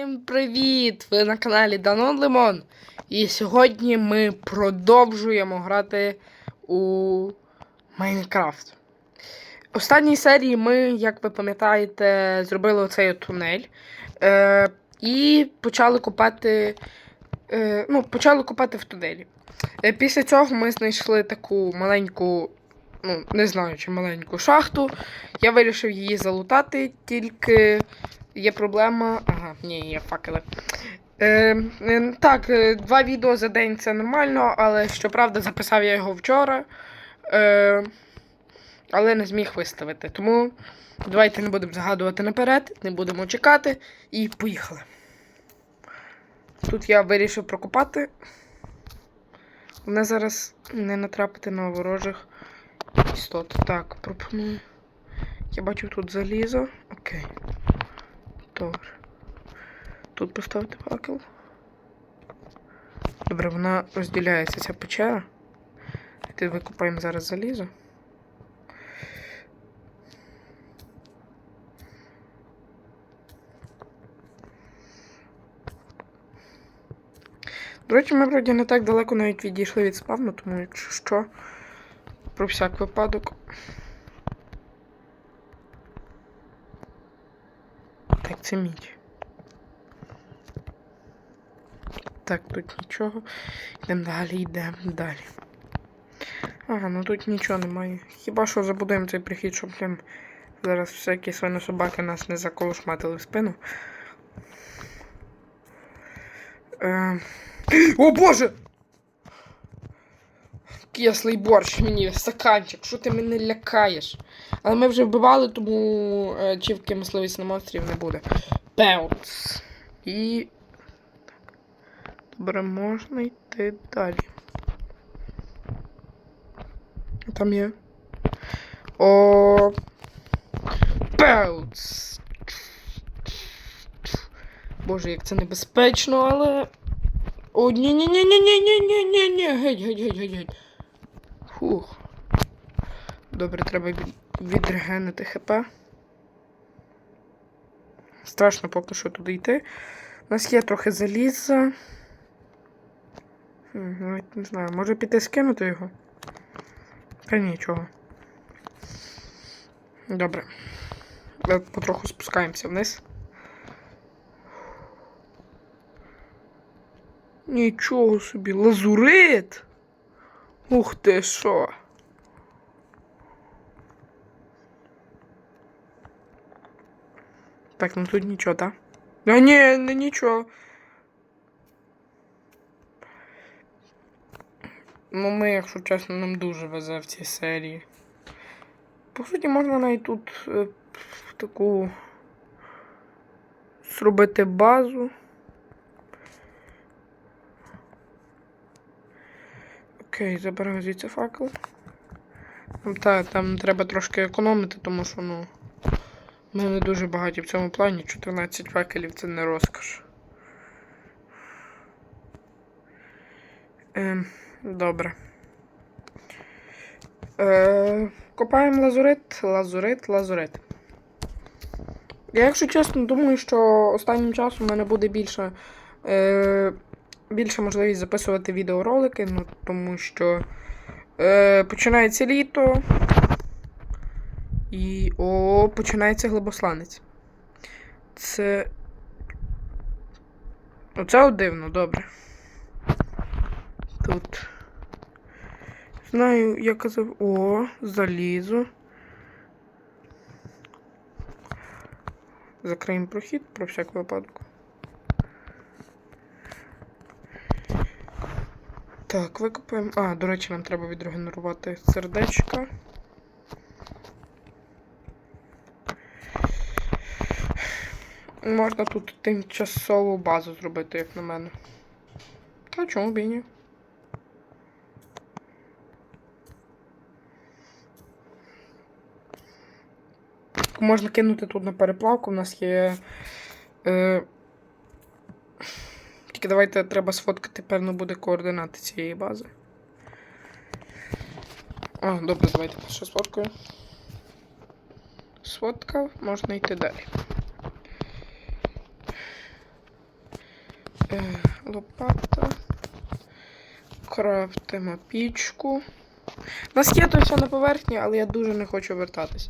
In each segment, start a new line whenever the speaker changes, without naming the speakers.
Всім привіт! Ви на каналі Данон Лимон. І сьогодні ми продовжуємо грати у Майнкрафт. Останній серії ми, як ви пам'ятаєте, зробили оцей тунель. Е, і почали копати. Е, ну, почали копати в тунелі. Е, після цього ми знайшли таку маленьку, ну, не знаю, чи маленьку шахту. Я вирішив її залутати, тільки є проблема. Ага, ні, є факели. Е, е, так, два відео за день це нормально, але щоправда записав я його вчора. Е, але не зміг виставити. Тому давайте не будемо загадувати наперед, не будемо чекати і поїхали. Тут я вирішив прокопати. Мене зараз не натрапити на ворожих істот. Так, пропоную. Я бачу тут залізо. Окей. Добре. Тут поставити факел. Добре, вона розділяється ця печера. Ти викопаємо зараз залізо. До речі, ми вроді не так далеко навіть відійшли від спавну, тому якщо що, про всяк випадок. Так, це мідь. Так, тут нічого. Йдемо далі, йдемо далі. Ага, ну тут нічого немає. Хіба що забудуємо цей прихід, щоб прям зараз всякі свинособаки нас не заколошматили в спину. Е... О боже! Кислий борщ мені, стаканчик, що ти мене лякаєш? Але ми вже вбивали, тому е, чівки мисливість на монстрів не буде. Пеутс. І. Добре, можна йти далі. Там є. О. Пеутс. Боже, як це небезпечно, але. О, ні ні ні ні ні ні ні ні ні геть, геть, геть, геть, геть. Фух. Добре, треба. Відрегенити хп. Страшно поки що туди йти. У нас є трохи заліза. Навіть не знаю, може піти скинути його? Та нічого. Добре. Потроху спускаємося вниз. Нічого собі, лазурит! Ух ти що! Так, ну тут нічого, так? А ні, не нічого. Ну, ми, якщо чесно, нам дуже везе в цій серії. По суті, можна навіть тут е, таку зробити базу. Окей, заберемо звідси факел. Там, та, там треба трошки економити, тому що, ну. Ми не дуже багаті в цьому плані. 14 факелів це не розкош. Ем, добре. Е, копаємо лазурит, лазурит, лазурит. Я, якщо чесно, думаю, що останнім часом у мене буде більше. Е, більше можливість записувати відеоролики, ну, тому що е, починається літо. І. О, починається глибосланець. Це. Оце от дивно, добре. Тут. Знаю, я казав. О, залізо. Закриємо прохід про всяк випадок. Так, викопаємо. А, до речі, нам треба відрегенерувати сердечка. Можна тут тимчасову базу зробити, як на мене. Та чому б і ні? Можна кинути тут на переплавку, у нас є. Е... Тільки давайте треба сфоткати, певно, буде координати цієї бази. А, добре, давайте ще сфоткаю. Сфоткав, можна йти далі. Лопата. Крафтимо пічку. У нас є тут все на поверхні, але я дуже не хочу вертатись.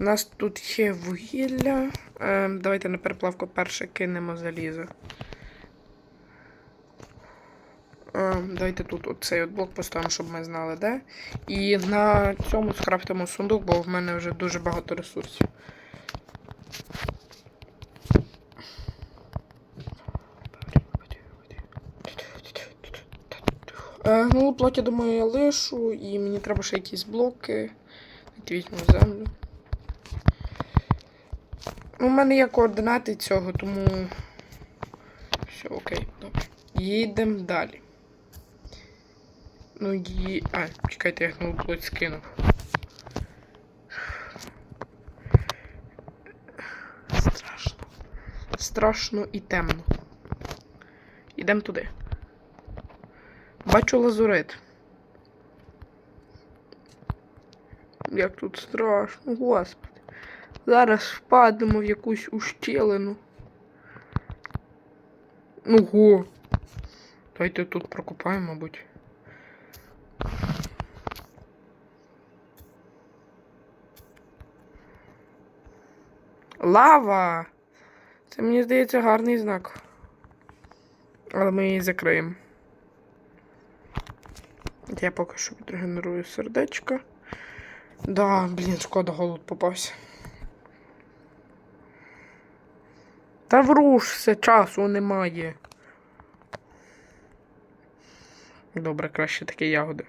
У нас тут є вугілля. Е, давайте на переплавку перше кинемо залізо. Е, давайте тут оцей от блок поставимо, щоб ми знали, де. І на цьому скрафтимо сундук, бо в мене вже дуже багато ресурсів. Е, ну, плот, я думаю, я лишу, і мені треба ще якісь блоки. Візьму землю. Ну, У мене є координати цього, тому. Все, окей, добре. Їдемо далі. Ну, ї... А, чекайте, я плоть скинув. Страшно. Страшно і темно. Ідемо туди. Бачу лазурит. Як тут страшно, господи. Зараз впадемо в якусь ущелину. Ну го. Давайте тут прокопаємо, мабуть. Лава! Це мені здається гарний знак. Але ми її закриємо. Я поки що відрегенерую сердечко. Да, блін, шкода, голод попався. Та врушся, часу немає. Добре, краще такі ягоди.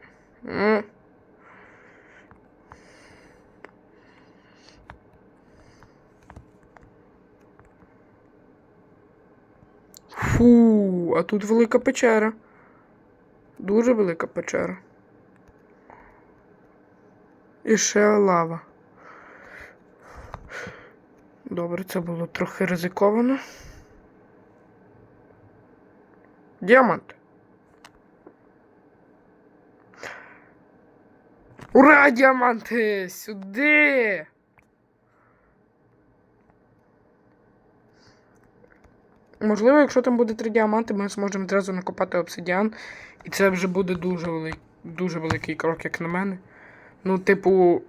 Фу, а тут велика печера. Дуже велика печера. І ще лава. Добре, це було трохи ризиковано. Діамант. Ура, діаманти! Сюди! Можливо, якщо там буде три діаманти, ми зможемо одразу накопати обсидіан. І це вже буде дуже великий, дуже великий крок, як на мене. Ну, типу,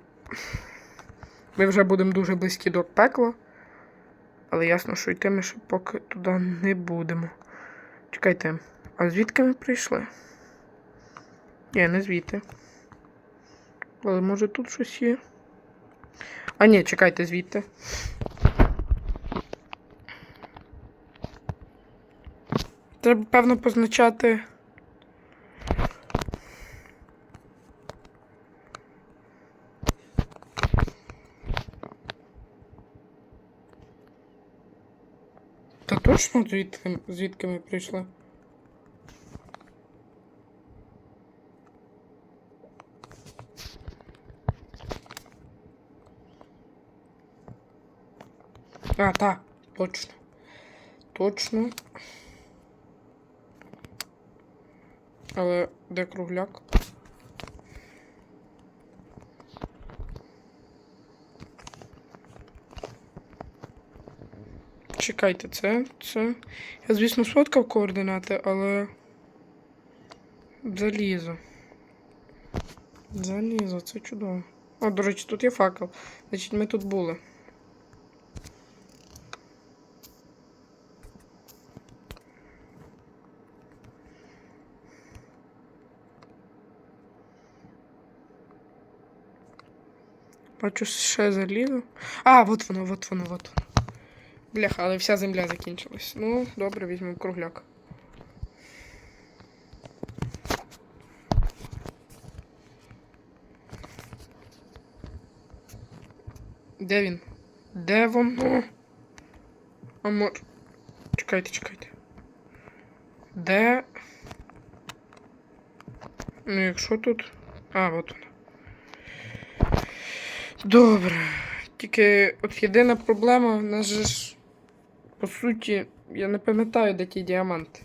ми вже будемо дуже близькі до пекла. Але ясно, що йти ми ще поки туди не будемо. Чекайте, а звідки ми прийшли? Ні, не звідти. Але може тут щось є. А ні, чекайте звідти. Треба, певно, позначати. Та точно звідки, звідки ми прийшли? А, так, точно. Точно. Але де кругляк? Чекайте, це, це. Я, звісно, сфоткав координати, але. Залізо. Залізо, це чудово. О, до речі, тут є факел. Значить, ми тут були. Бачу ще залізо. А, от воно, от воно, от воно. Бляха, але вся земля закінчилась. Ну, добре, візьмемо кругляк. Де він? Де воно? А мор... Чекайте, чекайте. Де? Ну, якщо тут. А, от воно. Добре. Тільки от єдина проблема, в нас же ж. По суті, я не пам'ятаю, де ті діаманти.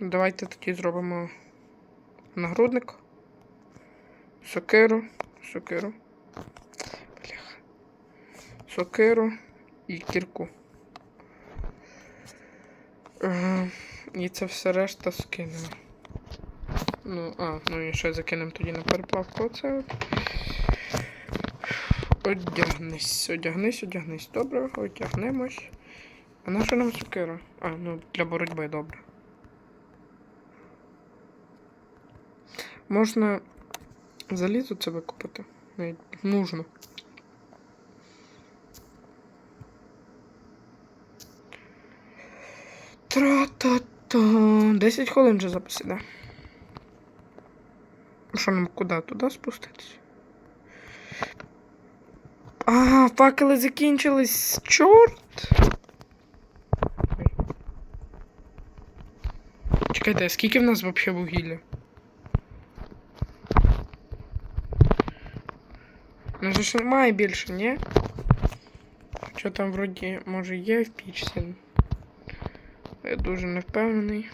Давайте тоді зробимо нагрудник. Сокиру. Сокиру. Бляха. сокиру і кірку. Ага. І це все решта скинемо. Ну, а, ну і ще закинемо тоді на переплавку оце. Одягнись, одягнись, одягнись. Добре, одягнемось. А на що нам сокира? А, ну для боротьби добре. Можна залізо це викупити. Навіть нужно. Тра-та-та. 10 хвилин вже запис іде. Що нам куди? Туди спуститись? А, факели закінчились. Чорт. Чекайте, а скільки в нас взагалі вугілля? Ну же ж немає більше, ні? Що там вроді може є в пічці? Я дуже не впевнений.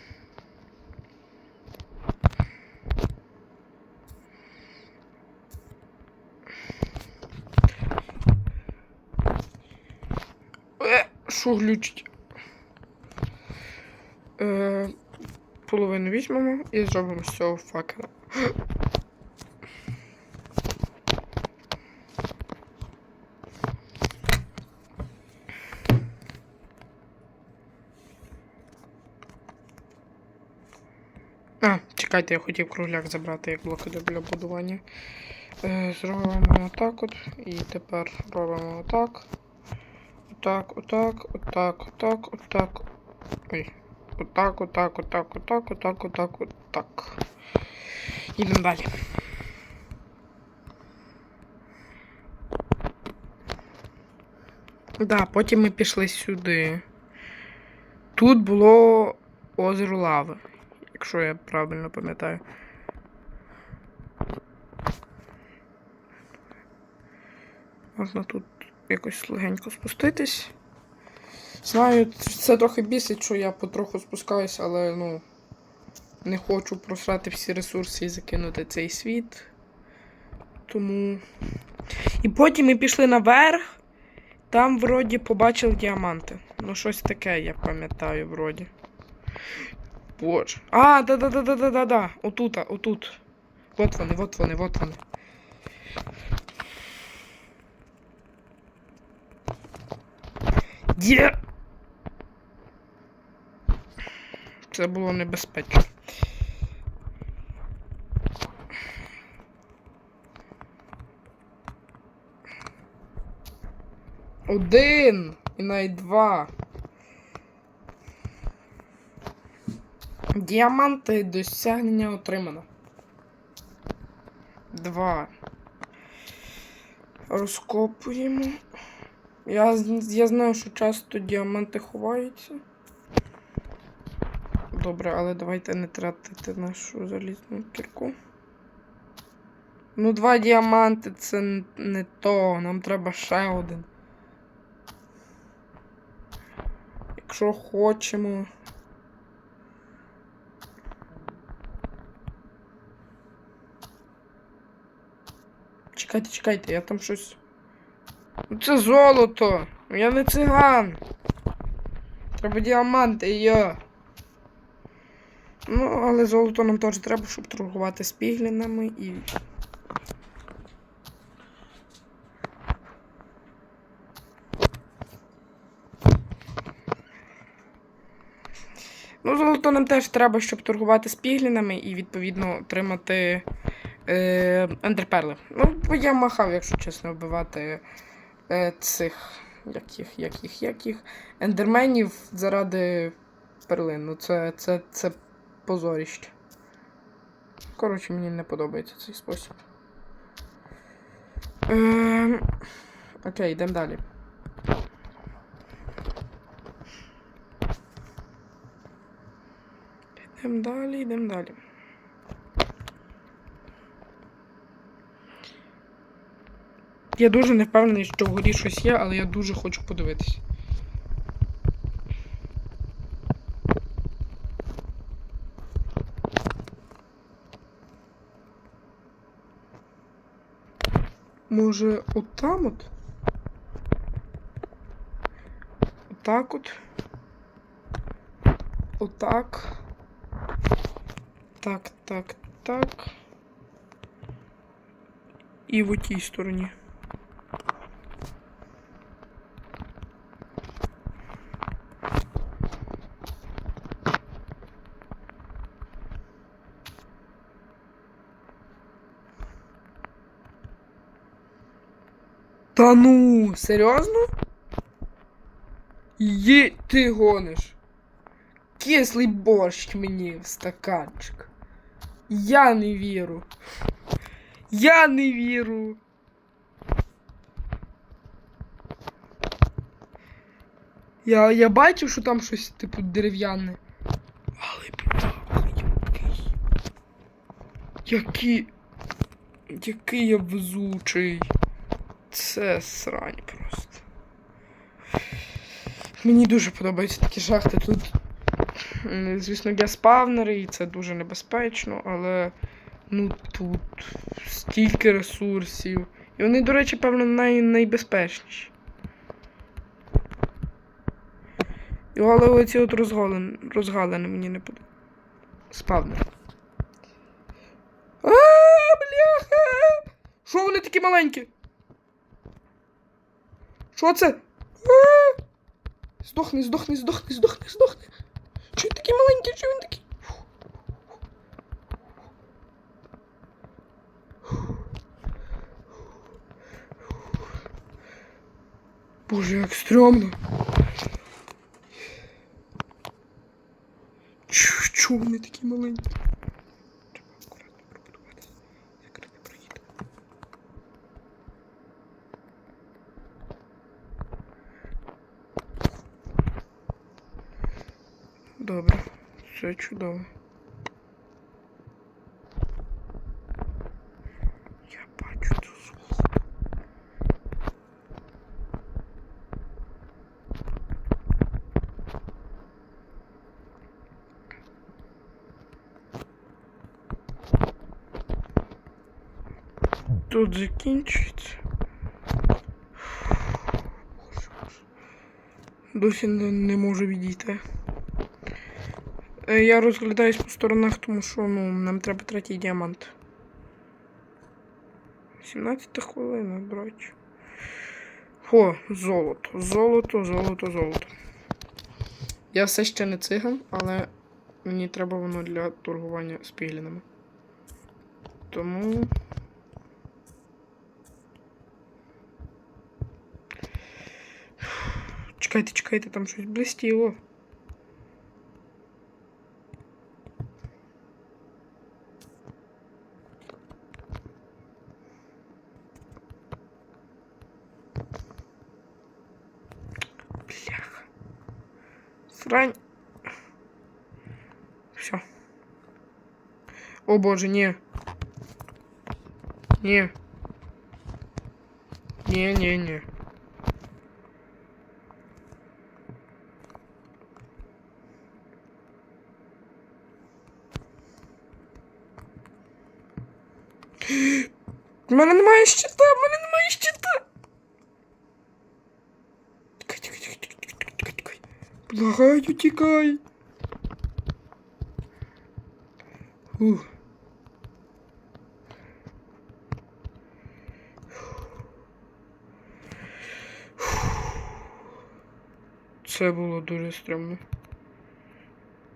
Е, Що глючить? Е, половину візьмемо і зробимо з цього факела. А, чекайте, я хотів кругляк забрати як блоки для будування. Е, зробимо отак от. І тепер робимо отак. Отак, отак, отак, отак, отак. Ой. Отак, отак, отак, отак, отак, отак, отак. Ідемо далі. Да, потім ми пішли сюди. Тут було озеро лави, якщо я правильно пам'ятаю. Можна тут якось легенько спуститись. Знаю, це трохи бісить, що я потроху спускаюсь, але ну. Не хочу просрати всі ресурси і закинути цей світ. Тому. І потім ми пішли наверх. Там вроді побачив діаманти. Ну, щось таке, я пам'ятаю, вроді. Боже. А, да-да-да-да-да-да-да. Отут, отут. От вони, от вони, от вони. Є! Це було небезпечно. Один і навіть два. Діаманти досягнення отримано. Два. Розкопуємо. Я, я знаю, що часто діаманти ховаються. Добре, але давайте не тратити нашу залізну кірку. Ну, два діаманти це не то. Нам треба ще один. Якщо хочемо. Чекайте, чекайте, я там щось. Це золото! Я не циган. Треба діаманти, йо. Ну, але золото нам теж треба, щоб торгувати з піглінами і. Ну, золото нам теж треба, щоб торгувати з піглінами і, відповідно, отримати е, ендерперли. Ну, бо я махав, якщо чесно, вбивати цих. Як їх, як їх. Ендерменів заради перлин. Ну, це, це, це позоріще. Коротше, мені не подобається цей спосіб. Ем... Окей, йдемо далі. Йдемо далі, йдемо далі. Я дуже не впевнений, що вгорі щось є, але я дуже хочу подивитись. Може, от там от? Отак от. Отак. Так, так, так. І в отій стороні. Та ну, серйозно? Є ти гониш. Кислий борщ мені в стаканчик. Я не вірю. Я не вірю. Я, я бачив, що там щось типу дерев'яне. Але бляха, який. Який. Який я везучий. Це срань просто. Мені дуже подобаються такі шахти. Тут, звісно, є спавнери, і це дуже небезпечно, але ну тут стільки ресурсів. І вони, до речі, певно, най- найбезпечніші. І але оці от розгалини, розгалини мені не подобаються. Спавнер. А, бляха! Що вони такі маленькі? Що це? Здохни, здохни, здохни, здохни, здохни. Чого він такий маленький? Чого він такий? Боже, як стрьомно. Чого вони такі маленькі? Треба акуратно пробудуватися. Закрити прохід. Добре, все чудово. Я бачу цю золу. Тут закінчується. Досі не, не можу відійти. Е, Я розглядаюсь по сторонах, тому що ну, нам треба третій діамант. 17 хвилина, речі. О, золото. Золото, золото, золото. Я все ще не циган, але мені треба воно для торгування з піглінами. Тому. Чекайте, чекайте, там щось блистіло. Срань. Все. О боже, не. Не. Не-не-не. У мене немає щита, в мене щита. Благаю, тікай. Ух. Це було дуже стрімно.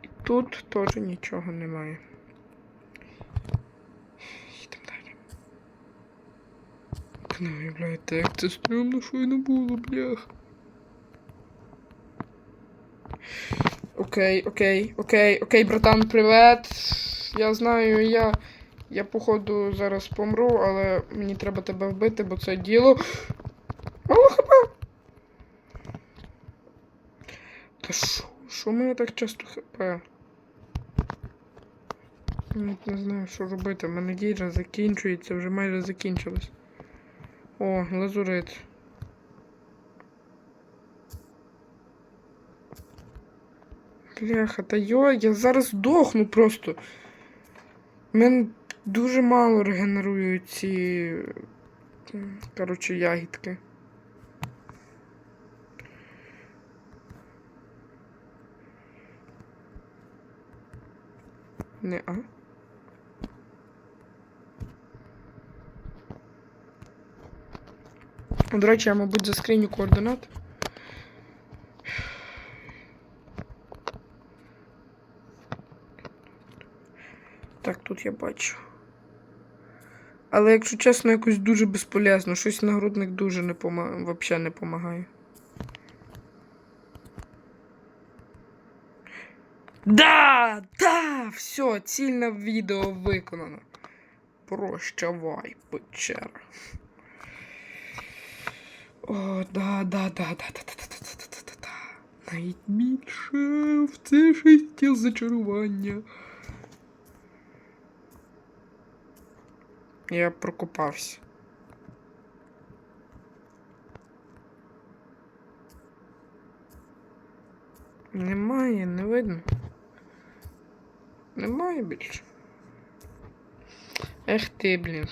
І тут теж нічого немає. Їдемо далі. Не уявляєте, як це стрімно, що й не було, блях. Окей, окей, окей, окей, братан, привет. Я знаю, я. Я, походу, зараз помру, але мені треба тебе вбити, бо це діло. Мало хп. Та що? Що мене так часто хп? Навіть не знаю, що робити. У мене діжа закінчується, вже майже закінчилась. О, лазурит. Бляха, та йой, я зараз здохну просто. Мен дуже мало регенерують ці. Коротше, ягідки. Не а. До речі, я, мабуть, заскріню координати. Так, тут я бачу. Але, якщо чесно, якось дуже безполезно. Щось нагрудник дуже не помагає, взагалі не допомагає. Да! Да! Все, ціль на відео виконано. Прощавай, печера. О, да, да, да, да, да, да, да, да, да, да, да. Найбільше в це життя зачарування. Я прокопався. Немає, не видно. Немає більше. Ех ти, блін.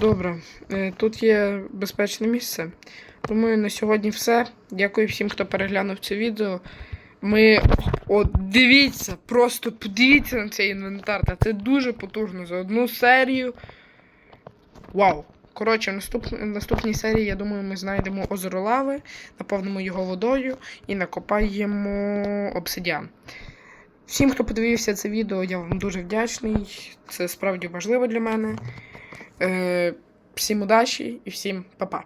Добре, е, тут є безпечне місце. Думаю, на сьогодні все. Дякую всім, хто переглянув це відео. Ми. От дивіться, просто подивіться на цей інвентар. Та це дуже потужно за одну серію. Вау! Коротше, наступ... в наступній серії, я думаю, ми знайдемо озеро лави, наповнимо його водою і накопаємо обсидіан. Всім, хто подивився це відео, я вам дуже вдячний. Це справді важливо для мене. Е, всім удачі і всім па-па.